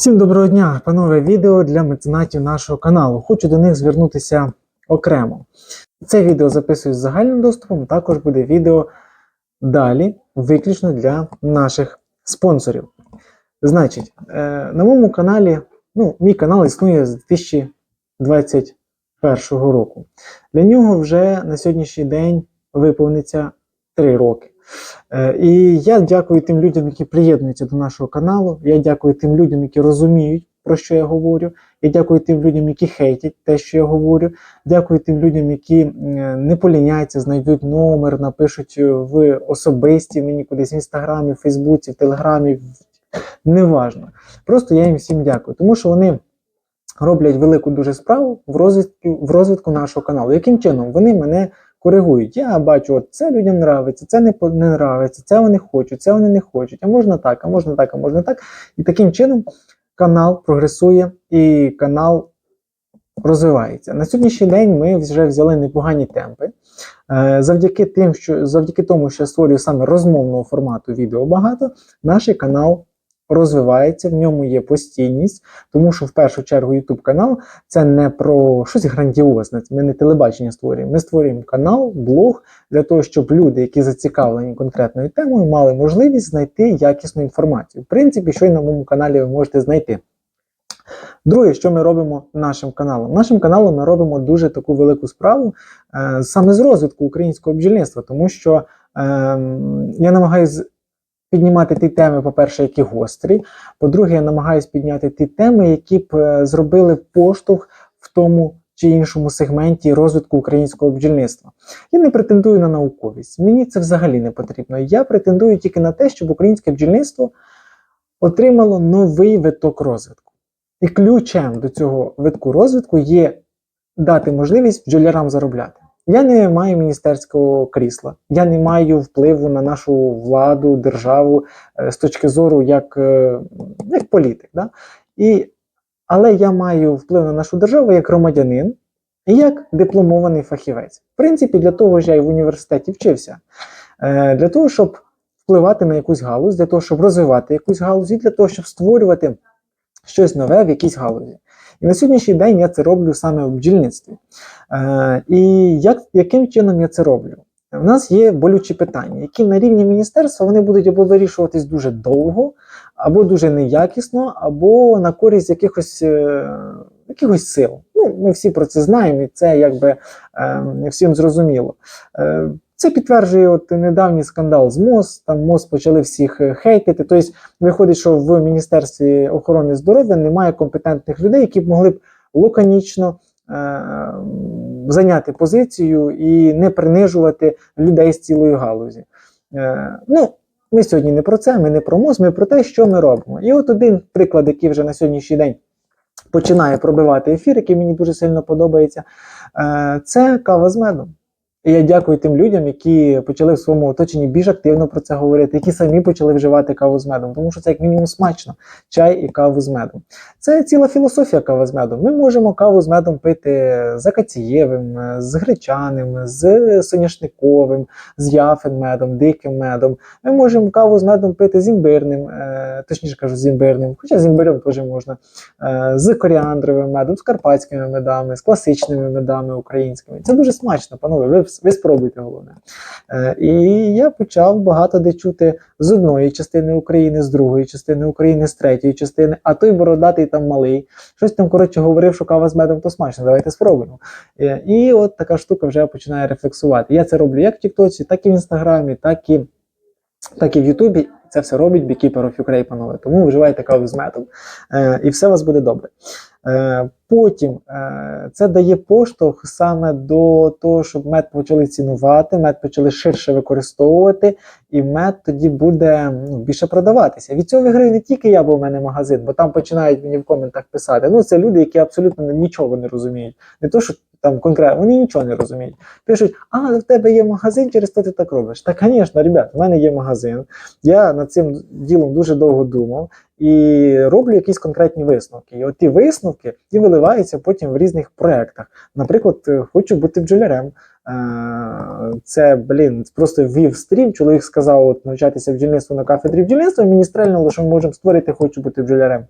Всім доброго дня, панове відео для меценатів нашого каналу. Хочу до них звернутися окремо. Це відео записую з загальним доступом, також буде відео далі, виключно для наших спонсорів. Значить, е, на моєму каналі, ну, мій канал існує з 2021 року. Для нього вже на сьогоднішній день виповниться 3 роки. Е, І я дякую тим людям, які приєднуються до нашого каналу. Я дякую тим людям, які розуміють, про що я говорю. Я дякую тим людям, які хейтять те, що я говорю. Дякую тим людям, які не поліняються, знайдуть номер, напишуть в особисті мені кудись в інстаграмі, в Фейсбуці, в Телеграмі. Неважно. Просто я їм всім дякую, тому що вони роблять велику дуже справу в розвитку, в розвитку нашого каналу. Яким чином вони мене коригують? Я бачу, от це людям нравиться, це не, не нравиться, це вони хочуть, це вони не хочуть. А можна так, а можна так, а можна так. І таким чином канал прогресує і канал розвивається. На сьогоднішній день ми вже взяли непогані темпи. Е, Завдяки тим, що завдяки тому, що я створюю саме розмовного формату відео багато, наш канал розвивається, в ньому є постійність, тому що в першу чергу YouTube канал це не про щось грандіозне. Ми не телебачення створюємо. Ми створюємо канал, блог для того, щоб люди, які зацікавлені конкретною темою, мали можливість знайти якісну інформацію. В принципі, що й на моєму каналі ви можете знайти. Друге, що ми робимо нашим каналом? Нашим каналом ми робимо дуже таку велику справу е, саме з розвитку українського бджільництва, тому що е, я намагаюся піднімати ті теми, по-перше, які гострі. По-друге, я намагаюся підняти ті теми, які б е, зробили поштовх в тому чи іншому сегменті розвитку українського бджільництва. Я не претендую на науковість. Мені це взагалі не потрібно. Я претендую тільки на те, щоб українське бджільництво отримало новий виток розвитку. І ключем до цього витку розвитку є дати можливість бджолярам заробляти. Я не маю міністерського крісла, я не маю впливу на нашу владу, державу е, з точки зору як, е, як політик. Да? І, але я маю вплив на нашу державу як громадянин і як дипломований фахівець. В принципі, для того ж я і в університеті вчився. Е, Для того, щоб впливати на якусь галузь, для того, щоб розвивати якусь галузь, і для того, щоб створювати щось нове в якійсь галузі. І на сьогоднішній день я це роблю саме в бджільництві. Е, і як, яким чином я це роблю? У нас є болючі питання, які на рівні міністерства вони будуть або вирішуватись дуже довго, або дуже неякісно, або на користь якихось, е, якихось сил. Ну, ми всі про це знаємо, і це якби е, всім зрозуміло. Е, це підтверджує от недавній скандал з МОЗ. Там МОЗ почали всіх е, хейтити. Тобто, виходить, що в Міністерстві охорони здоров'я немає компетентних людей, які б могли б лаконічно е, зайняти позицію і не принижувати людей з цілої галузі. Е, ну, ми сьогодні не про це, ми не про МОЗ, ми про те, що ми робимо. І от один приклад, який вже на сьогоднішній день починає пробивати ефір, який мені дуже сильно подобається, е, це кава з медом. І я дякую тим людям, які почали в своєму оточенні більш активно про це говорити, які самі почали вживати каву з медом, тому що це як мінімум смачно чай і каву з медом. Це ціла філософія кави з медом. Ми можемо каву з медом пити з акацієвим, з гречаним, з соняшниковим, з яфин медом, диким медом. Ми можемо каву з медом пити з імбирним, е, точніше кажу, з імбирним, хоча з імбирем теж можна, е, з коріандровим медом, з карпатськими медами, з класичними медами українськими. Це дуже смачно, панове. Ви, спробуйте головне. Е, і я почав багато де чути з одної частини України, з другої частини України, з третьої частини, а той бородатий там малий. Щось там, коротше, говорив, що кава з медом то смачно, давайте спробуємо. Е, І от така штука вже починає рефлексувати. Я це роблю як в Тіктоці, так і в Інстаграмі, так і, так і в Ютубі. Це все робить Beekeeper of Ukraine, панове. Тому вживайте каву з медом, е, і все у вас буде добре. Е, Потім е, це дає поштовх саме до того, щоб мед почали цінувати, мед почали ширше використовувати, і мед тоді буде ну, більше продаватися. Від цього виграє не тільки я, бо в мене магазин, бо там починають мені в коментах писати. Ну, це люди, які абсолютно нічого не розуміють. Не то, що там конкретно, вони нічого не розуміють. Пишуть, а в тебе є магазин, через то ти так робиш. Та, звісно, ребят, в мене є магазин. Я над цим ділом дуже довго думав і роблю якісь конкретні висновки. І от ті висновки і виливаються потім в різних проєктах. Наприклад, е, хочу бути бджолярем. Е, Це, блін, просто ввів стрім. Чоловік сказав, от навчатися бджільництву на кафедрі бджільництва. Стрельнуло, що ми можемо створити, хочу бути бджолярем.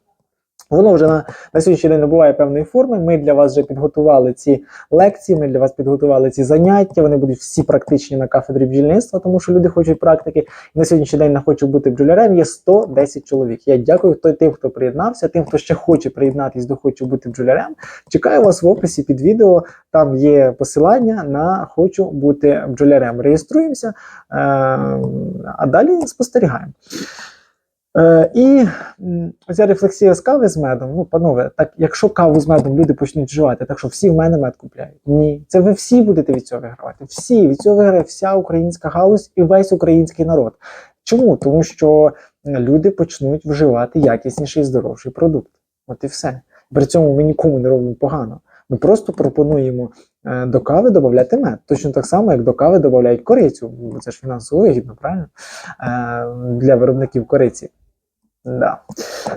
Воно вже на, на сьогоднішній день набуває певної форми. Ми для вас вже підготували ці лекції, ми для вас підготували ці заняття. Вони будуть всі практичні на кафедрі бджільництва, тому що люди хочуть практики. І на сьогоднішній день на хочу бути бджолярем є 110 чоловік. Я дякую хто, тим, хто приєднався, тим, хто ще хоче приєднатись до хочу бути бджолярем. Чекаю вас в описі під відео. Там є посилання на хочу бути бджолярем. Реєструємося, е, а далі спостерігаємо. Е, і м, оця рефлексія з кави з медом. Ну, панове, так якщо каву з медом люди почнуть вживати, так що всі в мене мед купляють. Ні, це ви всі будете від цього вигравати. Всі від цього виграє вся українська галузь і весь український народ. Чому? Тому що люди почнуть вживати якісніший і здоровший продукт. От і все. При цьому ми нікому не робимо погано. Ми просто пропонуємо е, до кави додати мед. Точно так само, як до кави додають корицю. Це ж фінансово вигідно, правильно? Е, для виробників кориці. Да.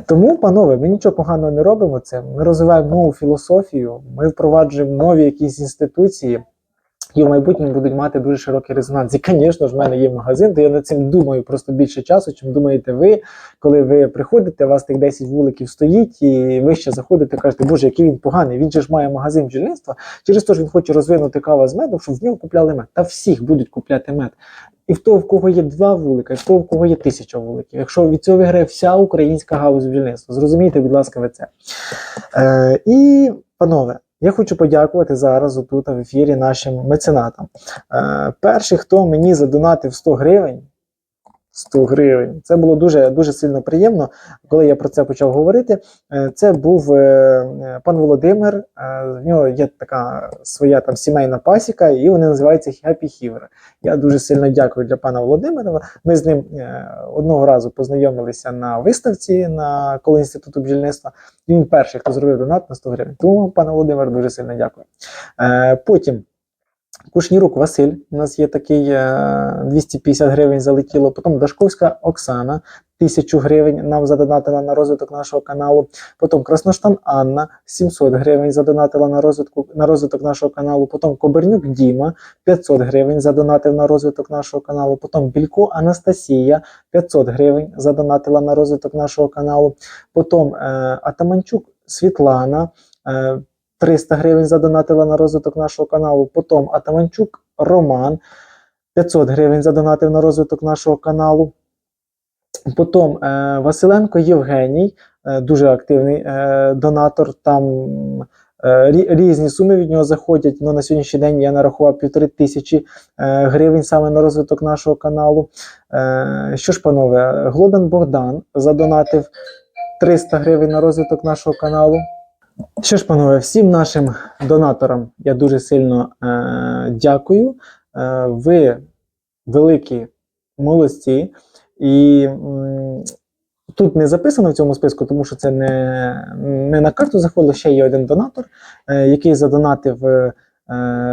Тому, панове, ми нічого поганого не робимо. Це ми розвиваємо нову філософію, ми впроваджуємо нові якісь інституції, і в майбутньому будуть мати дуже широкий резонанс. І, звісно ж, в мене є магазин, то я над цим думаю просто більше часу, чим думаєте ви, коли ви приходите, у вас тих 10 вуликів стоїть, і ви ще заходите, кажете, боже, який він поганий, він же ж має магазин бджільництва, через те, що він хоче розвинути кава з медом, щоб в нього купляли мед. Та всіх будуть купляти мед. І в того, в кого є два вулика, і в того, в кого є тисяча вуликів. Якщо від цього виграє вся українська галузь бджільництва, зрозумійте, будь ласка, ви це. Е, і, панове, я хочу подякувати зараз отут в ефірі нашим меценатам. Е, перший, хто мені задонатив 100 гривень, 100 гривень. Це було дуже дуже сильно приємно, коли я про це почав говорити. Е, Це був е, пан Володимир. е, В нього є така своя там сімейна пасіка, і вони називаються Happy Hiver. Я дуже сильно дякую для пана Володимира. Ми з ним одного разу познайомилися на виставці на коло інституту бджільництва. Він перший, хто зробив донат на 100 гривень. Тому, пане Володимир, дуже сильно дякую. Потім. Кушнірук Василь, у нас є такий е, 250 гривень залетіло. Потім Дашковська Оксана, 1000 гривень нам задонатила на розвиток нашого каналу. Потім Красноштан Анна, 700 гривень задонатила на розвиток, на розвиток нашого каналу. Потім Кобернюк Діма, 500 гривень задонатив на розвиток нашого каналу. Потім Білько Анастасія, 500 гривень задонатила на розвиток нашого каналу. Потім е, Атаманчук Світлана, е, 300 гривень задонатила на розвиток нашого каналу. Потім Атаманчук Роман 500 гривень задонатив на розвиток нашого каналу. Потім е, Василенко Євгеній, е, дуже активний е, донатор. Там е, різні суми від нього заходять. Ну, на сьогоднішній день я нарахував півтори тисячі е, гривень саме на розвиток нашого каналу. Е, що ж, панове, Глодан Богдан задонатив 300 гривень на розвиток нашого каналу. Що ж, панове, всім нашим донаторам я дуже сильно е, дякую. Е, ви великі молодці. І м, тут не записано в цьому списку, тому що це не, не на карту заходило. Ще є один донатор, е, який задонатив, е,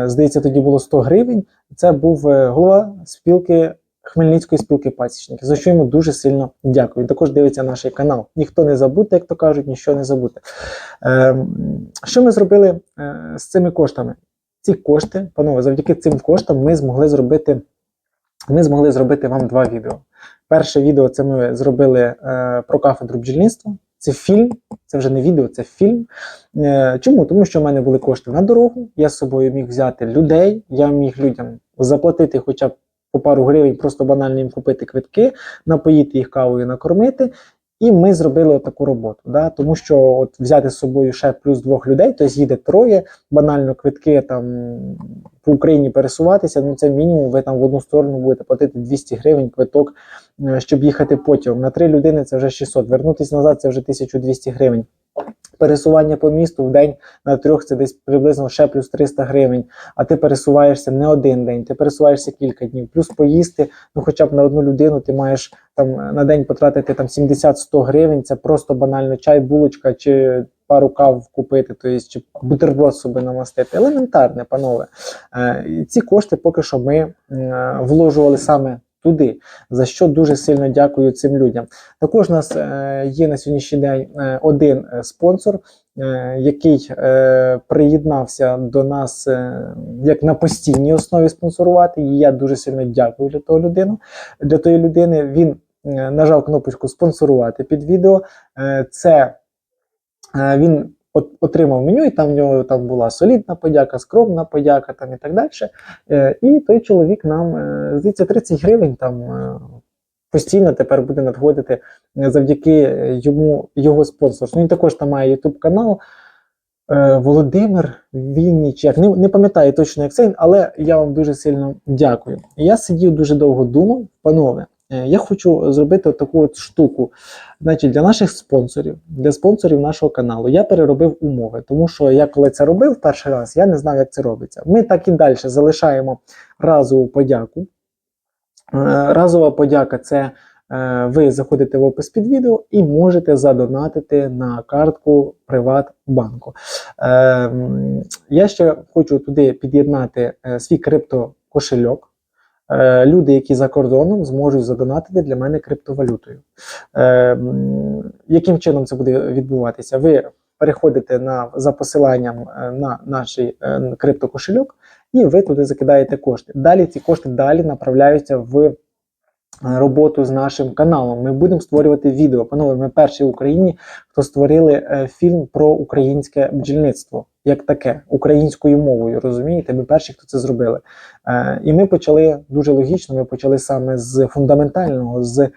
здається, тоді було 100 гривень. Це був е, голова спілки. Хмельницької спілки пасічників, за що йому дуже сильно дякую. Також дивиться наш канал. Ніхто не забути, як то кажуть, ніщо не забути. Ем, що ми зробили е, з цими коштами? Ці кошти, панове, завдяки цим коштам ми змогли зробити, ми змогли зробити вам два відео. Перше відео це ми зробили е, про кафедру бджільництва. Це фільм, це вже не відео, це фільм. Е, чому? Тому що в мене були кошти на дорогу, я з собою міг взяти людей, я міг людям заплатити хоча б по пару гривень, просто банально їм купити квитки, напоїти їх кавою, накормити. І ми зробили таку роботу. Да? Тому що от взяти з собою ще плюс двох людей, тобто їде троє, банально квитки там по Україні пересуватися. Ну це мінімум. Ви там в одну сторону будете платити 200 гривень квиток, е, щоб їхати потягом. На три людини це вже 600. Вернутись назад це вже 1200 гривень. Пересування по місту в день на трьох це десь приблизно ще плюс 300 гривень. А ти пересуваєшся не один день, ти пересуваєшся кілька днів. Плюс поїсти, ну хоча б на одну людину ти маєш там на день потратити там 70-100 гривень. Це просто банально чай, булочка чи пару кав купити, тобто чи бутерброд собі намастити. Елементарне, панове. Е, ці кошти поки що ми е, вложували саме. Туди, за що дуже сильно дякую цим людям. Також у нас е, є на сьогоднішній день е, один е, спонсор, який приєднався до нас як на постійній основі спонсорувати. І я дуже сильно дякую для того людину. Для тої людини він нажав кнопочку спонсорувати під відео. Це Він от- отримав меню, і там в нього там була солідна подяка, скромна подяка там і так далі. Е, І той чоловік нам, е, здається, 30 гривень там е, постійно тепер буде надходити завдяки йому його спонсорству. Він також там має YouTube канал. Володимир Віннічек. Не, не пам'ятаю точно, як це, але я вам дуже сильно дякую. Я сидів дуже довго думав, панове. Е, Я хочу зробити таку от штуку. Значить, для наших спонсорів, для спонсорів нашого каналу, я переробив умови, тому що я коли це робив перший раз, я не знав, як це робиться. Ми так і далі залишаємо разову подяку. Е, Разова подяка це е, ви заходите в опис під відео і можете задонатити на картку Приватбанку. Е, Я ще хочу туди під'єднати свій криптокошельок. Е, Люди, які за кордоном, зможуть задонатити для мене криптовалютою. Е, Яким чином це буде відбуватися? Ви переходите на, за посиланням е, на наш криптокошелюк, і ви туди закидаєте кошти. Далі ці кошти далі направляються в роботу з нашим каналом. Ми будемо створювати відео. Панове, ми перші в Україні, хто створили е, фільм про українське бджільництво, як таке, українською мовою. Розумієте? Ми перші, хто це зробили. Е, І ми почали дуже логічно. Ми почали саме з фундаментального, з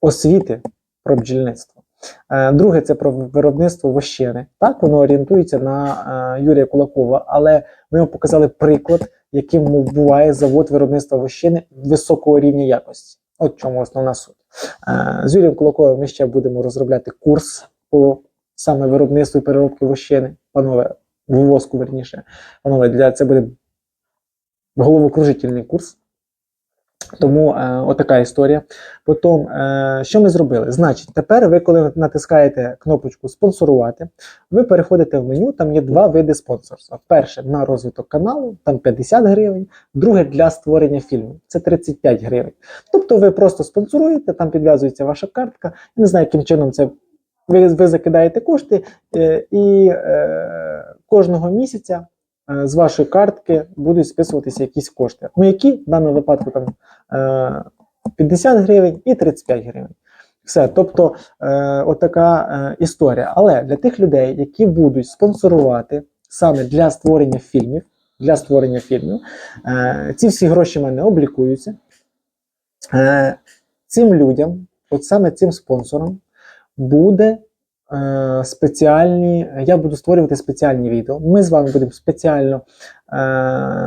освіти про бджільництво. Е, Друге, це про виробництво вощини. Так, воно орієнтується на е, Юрія Кулакова, але ми йому показали приклад, яким буває завод виробництва вощини високого рівня якості. От чому основна суть. Е, З Юрієм Кулаковим ми ще будемо розробляти курс по саме виробництву і переробки вощини. Панове, вивозку верніше. Панове, для це буде головокружительний курс. Тому е, отака історія. Потім, е, що ми зробили? Значить, тепер ви, коли натискаєте кнопочку спонсорувати, ви переходите в меню, там є два види спонсорства. Перше на розвиток каналу, там 50 гривень, друге для створення фільмів, це 35 гривень. Тобто ви просто спонсоруєте, там підв'язується ваша картка. Я не знаю, яким чином це ви, ви закидаєте кошти, е, і е, кожного місяця з вашої картки будуть списуватися якісь кошти. Ну, які в даному випадку там е, 50 гривень і 35 гривень. Все, тобто е, отака е, історія. Але для тих людей, які будуть спонсорувати саме для створення фільмів, для створення фільмів, е, ці всі гроші в мене облікуються. Е, цим людям, от саме цим спонсорам, буде е, спеціальні. Я буду створювати спеціальні відео. Ми з вами будемо спеціально е,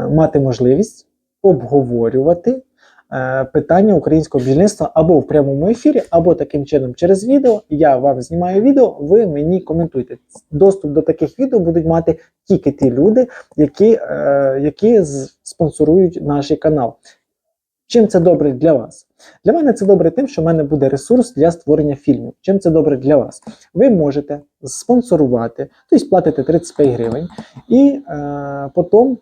мати можливість обговорювати е, питання українського бджільництва або в прямому ефірі, або таким чином через відео. Я вам знімаю відео, ви мені коментуйте. Доступ до таких відео будуть мати тільки ті люди, які, які спонсорують наш канал. Чим це добре для вас? Для мене це добре тим, що в мене буде ресурс для створення фільмів. Чим це добре для вас? Ви можете спонсорувати, тобто платите 35 гривень, і е, потім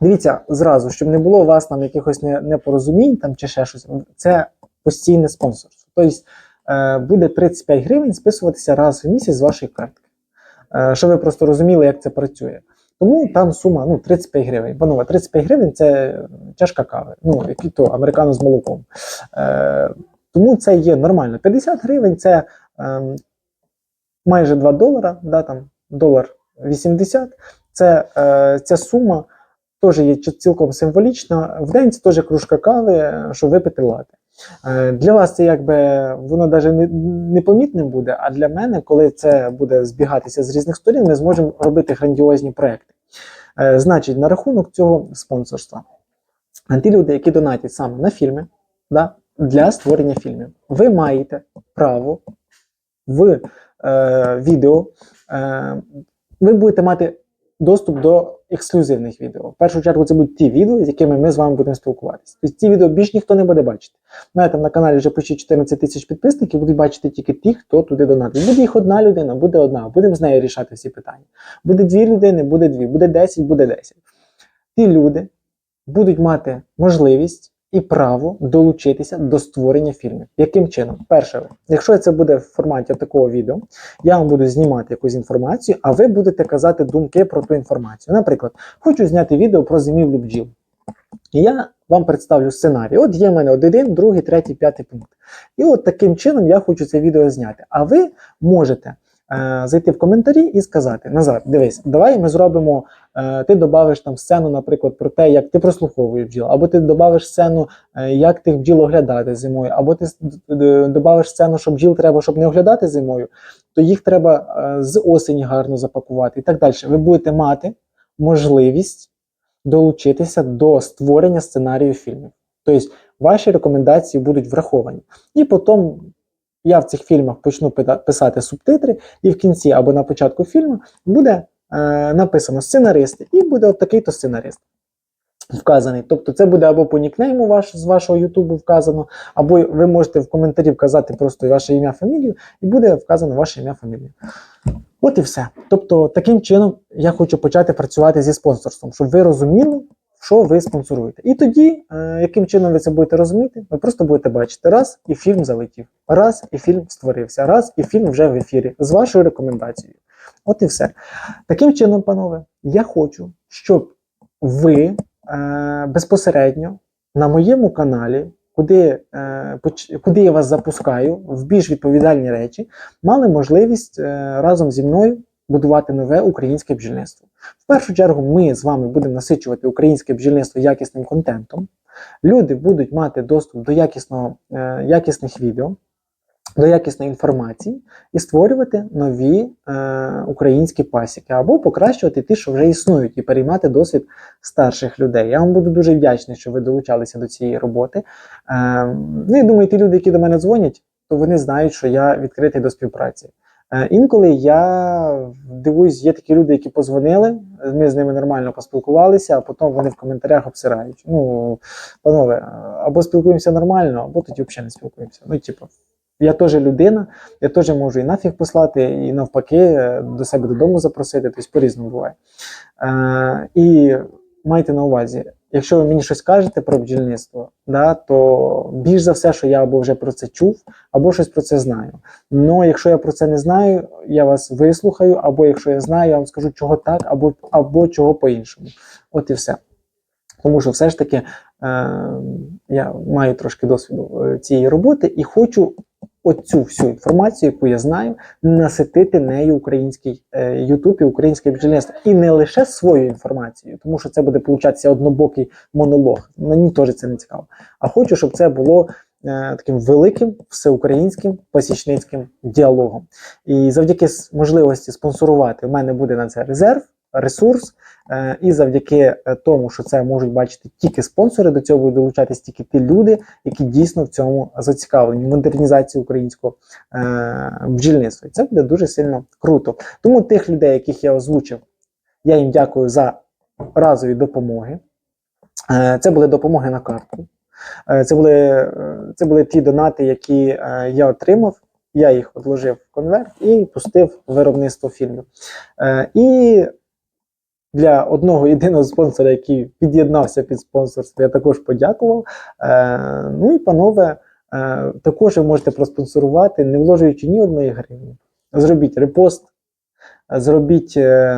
дивіться зразу, щоб не було у вас там якихось непорозумінь там, чи ще щось. Це постійне спонсорство. Тобто е, буде 35 гривень списуватися раз в місяць з вашої картки. Е, щоб ви просто розуміли, як це працює. Тому там сума ну, 35 гривень. Панове, 35 гривень це чашка кави. Ну, який то американо з молоком. Е, тому це є нормально. 50 гривень це е, майже 2 долара, да, там, долар 80. Це, е, ця сума теж є цілком символічна. В день це теж кружка кави, е, щоб випити лати. Е, Для вас це якби воно навіть не, непомітним буде, а для мене, коли це буде збігатися з різних сторін, ми зможемо робити грандіозні проекти. Е, Значить, на рахунок цього спонсорства. Е, Ті люди, які донатять саме на фільми, да, для створення фільмів, ви маєте право в е, відео, е, ви будете мати доступ до ексклюзивних відео. В першу чергу це будуть ті відео, з якими ми з вами будемо спілкуватися. Тобто ці відео більш ніхто не буде бачити. Знаєте, на каналі вже почти 14 тисяч підписників, будуть бачити тільки ті, хто туди донатить. Буде їх одна людина, буде одна. Будемо з нею рішати всі питання. Буде дві людини, буде дві, буде 10, буде 10. Ті люди будуть мати можливість і право долучитися до створення фільмів. Яким чином? Перше, якщо це буде в форматі такого відео, я вам буду знімати якусь інформацію, а ви будете казати думки про ту інформацію. Наприклад, хочу зняти відео про зимівлю бджіл. І я вам представлю сценарій. От є в мене один, другий, третій, п'ятий пункт. І от таким чином я хочу це відео зняти. А ви можете е, зайти в коментарі і сказати: Назар, дивись, давай ми зробимо. е, Ти додавиш там сцену, наприклад, про те, як ти прослуховуєш бджіл, або ти додавиш сцену, е, як тих бджіл оглядати зимою, або ти додавиш сцену, що бджіл треба, щоб не оглядати зимою, то їх треба з осені гарно запакувати і так далі. Ви будете мати можливість долучитися до створення сценарію фільмів. Тобто ваші рекомендації будуть враховані. І потім я в цих фільмах почну писати субтитри, і в кінці або на початку фільму буде е, написано сценаристи, і буде от такий-то сценарист вказаний. Тобто це буде або по нікнейму ваш, з вашого Ютубу вказано, або ви можете в коментарі вказати просто ваше ім'я, фамілію, і буде вказано ваше ім'я, фамілію. От і все. Тобто, таким чином я хочу почати працювати зі спонсорством, щоб ви розуміли, що ви спонсоруєте. І тоді, е, яким чином ви це будете розуміти, ви просто будете бачити раз і фільм залетів, раз і фільм створився, раз і фільм вже в ефірі з вашою рекомендацією. От і все. Таким чином, панове, я хочу, щоб ви е, безпосередньо на моєму каналі, куди, е, куди я вас запускаю в більш відповідальні речі, мали можливість разом зі мною будувати нове українське бджільництво. В першу чергу, ми з вами будемо насичувати українське бджільництво якісним контентом. Люди будуть мати доступ до якісного, е, якісних відео, до якісної інформації і створювати нові е, українські пасіки, або покращувати ті, що вже існують, і переймати досвід старших людей. Я вам буду дуже вдячний, що ви долучалися до цієї роботи. Е, ну і думаю, ті люди, які до мене дзвонять, то вони знають, що я відкритий до співпраці. Е, Інколи я дивуюсь, є такі люди, які позвонили, ми з ними нормально поспілкувалися, а потім вони в коментарях обсирають. Ну, панове, е, або спілкуємося нормально, або тоді взагалі не спілкуємося. Ну, типу, я теж людина, я теж можу і нафіг послати, і навпаки, е, до себе додому запросити, тобто по-різному буває. І майте на увазі, якщо ви мені щось кажете про бджільництво, да, то більш за все, що я або вже про це чув, або щось про це знаю. Ну, якщо я про це не знаю, я вас вислухаю, або якщо я знаю, я вам скажу, чого так, або, або чого по-іншому. От і все. Тому що все ж таки е, я маю трошки досвіду е, цієї роботи і хочу оцю всю інформацію, яку я знаю, наситити нею український е, Ютуб і українське бджільництво. І не лише свою інформацію, тому що це буде получатися однобокий монолог. Мені теж це не цікаво. А хочу, щоб це було е, таким великим всеукраїнським пасічницьким діалогом. І завдяки можливості спонсорувати, в мене буде на це резерв, ресурс. Е, І завдяки е, тому, що це можуть бачити тільки спонсори, до цього будуть долучатись тільки ті люди, які дійсно в цьому зацікавлені, модернізації українського е, бджільництва. І це буде дуже сильно круто. Тому тих людей, яких я озвучив, я їм дякую за разові допомоги. Це були допомоги на картку. Це були, це були ті донати, які я отримав. Я їх odложив в конверт і пустив виробництво фільмів. Е, І для одного єдиного спонсора, який під'єднався під спонсорство, я також подякував. Е, ну і панове, е, також ви можете проспонсорувати, не вложуючи ні одної гривні. Зробіть репост, зробіть е,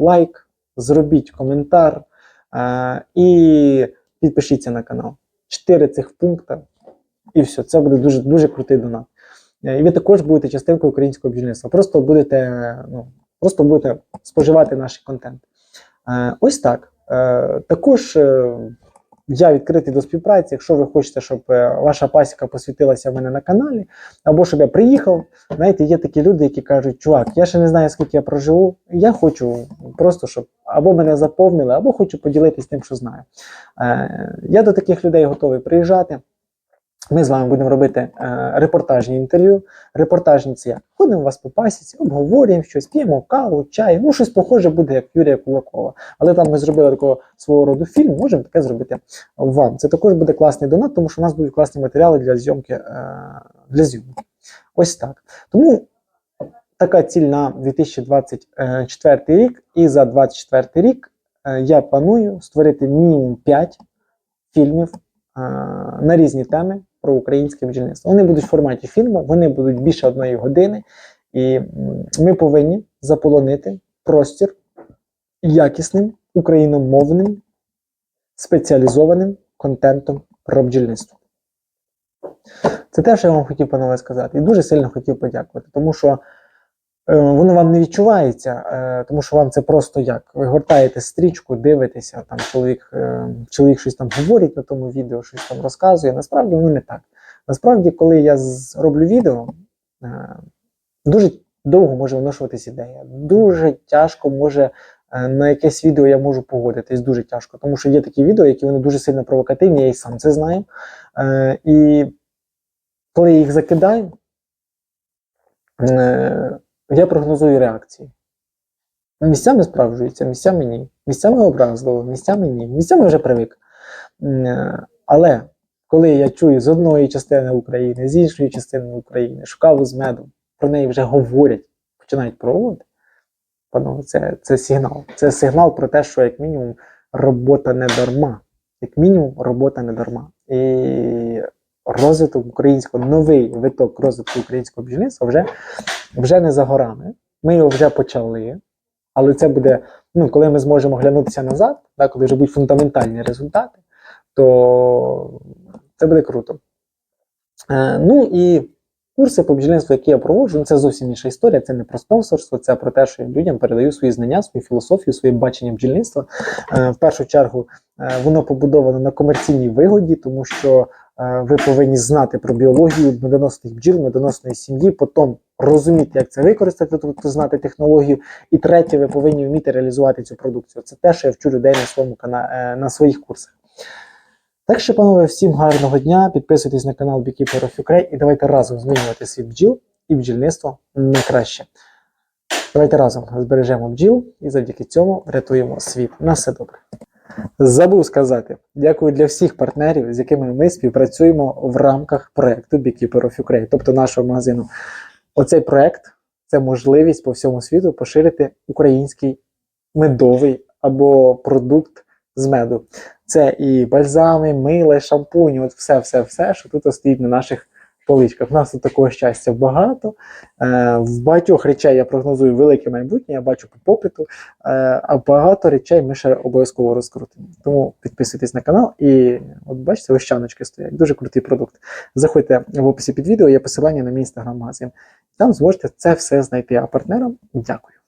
лайк, зробіть коментар е, і підпишіться на канал. Чотири цих пункти, і все. Це буде дуже, дуже крутий донат. Е, І ви також будете частинкою українського бджільництва. Просто будете, ну, просто будете споживати наш контент. Е, ось так. Е, також е, я відкритий до співпраці. Якщо ви хочете, щоб ваша пасіка посвітилася в мене на каналі, або щоб я приїхав. Знаєте, є такі люди, які кажуть, чувак, я ще не знаю, скільки я проживу. Я хочу просто, щоб або мене заповнили, або хочу поділитись тим, що знаю. Я до таких людей готовий приїжджати. Ми з вами будемо робити е, репортажні інтерв'ю. Репортажні це як ходимо вас по пасіці, обговорюємо щось, п'ємо каву, чай. Ну, щось похоже буде, як Юрія Кулакова. Але там ми зробили такого свого роду фільм, можемо таке зробити вам. Це також буде класний донат, тому що у нас будуть класні матеріали для зйомки е, для зйомки. Ось так. Тому така ціль на 2024 рік, і за 2024 рік е, я планую створити мінімум 5 фільмів е, на різні теми про українське бджільництво. Вони будуть в форматі фільму, вони будуть більше одної години, і ми повинні заполонити простір якісним україномовним спеціалізованим контентом про бджільництво. Це те, що я вам хотів, панове, сказати. І дуже сильно хотів подякувати, тому що воно вам не відчувається, е, тому що вам це просто як. Ви гортаєте стрічку, дивитеся, там чоловік, е, чоловік щось там говорить на тому відео, щось там розказує. Насправді воно не так. Насправді, коли я з- роблю відео, е, дуже довго може виношуватись ідея. Дуже тяжко може е, на якесь відео я можу погодитись, дуже тяжко. Тому що є такі відео, які вони дуже сильно провокативні, я і сам це знаю. Е, І коли я їх закидаю, е, я прогнозую реакції. Місцями справджується, місцями ні. Місцями образливо, місцями ні. Місцями вже привик. Е, Але коли я чую з одної частини України, з іншої частини України, шукав з меду, про неї вже говорять, починають пробувати, панове, це, це сигнал. Це сигнал про те, що як мінімум робота не дарма. Як мінімум, робота не дарма. І розвиток українського, новий виток розвитку українського бджільництва вже, вже не за горами. Ми його вже почали. Але це буде, ну, коли ми зможемо глянутися назад, да, коли вже будуть фундаментальні результати, то це буде круто. Е, ну і курси по бджільництву, які я проводжу, ну, це зовсім інша історія. Це не про спонсорство, це про те, що я людям передаю свої знання, свою філософію, своє бачення бджільництва. Е, в першу чергу е, воно побудовано на комерційній вигоді, тому що е, ви повинні знати про біологію медоносних бджіл, медоносної сім'ї, потім розуміти, як це використати, тобто знати технологію. І третє, ви повинні вміти реалізувати цю продукцію. Це те, що я вчу людей на своєму кана... е, на своїх курсах. Так що, панове, всім гарного дня. Підписуйтесь на канал Beekeeper of Ukraine і давайте разом змінювати світ бджіл і бджільництво на краще. Давайте разом збережемо бджіл і завдяки цьому врятуємо світ. На все добре. Забув сказати, дякую для всіх партнерів, з якими ми співпрацюємо в рамках проекту Beekeeper of Ukraine, тобто нашого магазину. Оцей проект це можливість по всьому світу поширити український медовий або продукт з меду. Це і бальзами, мила, шампуні, от все, все, все, що тут стоїть на наших поличках. У нас тут такого щастя багато. Е, в багатьох речей я прогнозую велике майбутнє, я бачу по попиту, е, а багато речей ми ще обов'язково розкрутимо. Тому підписуйтесь на канал і от бачите, ощаночки стоять. Дуже крутий продукт. Заходьте в описі під відео, є посилання на мій інстаграм-магазин. Там зможете це все знайти. А партнерам дякую.